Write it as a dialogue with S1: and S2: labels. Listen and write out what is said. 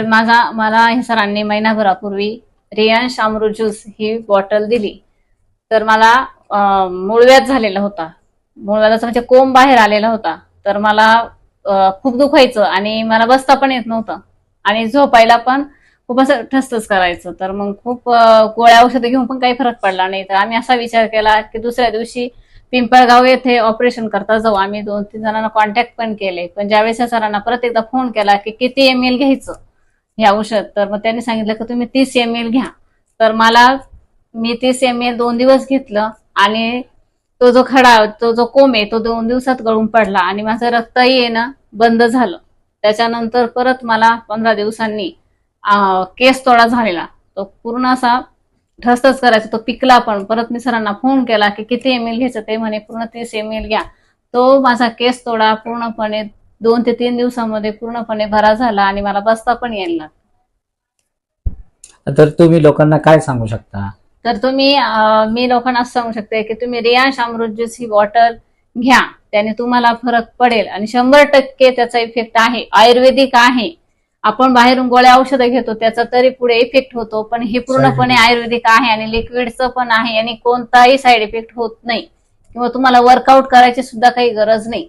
S1: तर माझा मला हे सरांनी महिनाभरापूर्वी रियांश अमृत ज्यूस ही बॉटल दिली. तर मला मुळव्यात झालेला होता. मुळव्याचा म्हणजे कोंब बाहेर आलेला होता. तर मला खूप दुखायचं आणि मला बसता पण येत नव्हतं. आणि झोपायला पण खूप असं ठसठस करायचं. तर मग खूप गोळ्या औषधं घेऊन पण काही फरक पडला नाही. तर आम्ही असा विचार केला की दुसऱ्या दिवशी पिंपळगाव येथे ऑपरेशन करता जाऊ. आम्ही दोन तीन जणांना कॉन्टॅक्ट पण केले. पण ज्यावेळेस सरांना परत एकदा फोन केला की किती एम एल घ्यायचं? हे औषध. तर मग त्यांनी सांगितलं की तुम्ही तीस एम एल घ्या. तर मला मी तीस एम एल दोन दिवस घेतलं आणि तो जो खडा तो जो कोंब आहे तो दोन दिवसात गळून पडला आणि माझं रक्तही येणं बंद झालं. त्याच्यानंतर परत मला पंधरा दिवसांनी केस तोडा झालेला. तो पूर्ण असा ठसठस करायचा तो पिकला पण. परत मी सरांना फोन केला की किती एम एल घ्यायचं ते म्हणे पूर्ण तीस एम एल घ्या. तो माझा केस तोडा पूर्णपणे दोन ते तीन दिवसामध्ये पूर्णपणे बरा झाला आणि मला बसता पण यायला लागला.
S2: तर तुम्ही लोकांना काय सांगू शकता?
S1: तर तुम्ही अं, मी लोकांना असं सांगू शकते की तुम्ही रियांश अमृत ज्यूस ही बॉटल घ्या. त्याने तुम्हाला फरक पडेल आणि शंभर टक्के त्याचा इफेक्ट आहे. आयुर्वेदिक आहे. आपण बाहेरून गोळ्या औषधं घेतो त्याचा तरी पुढे इफेक्ट होतो पण हे पूर्णपणे आयुर्वेदिक आहे आणि लिक्विडचं पण आहे आणि कोणताही साईड इफेक्ट होत नाही. किंवा तुम्हाला वर्कआउट करायची सुद्धा काही गरज नाही.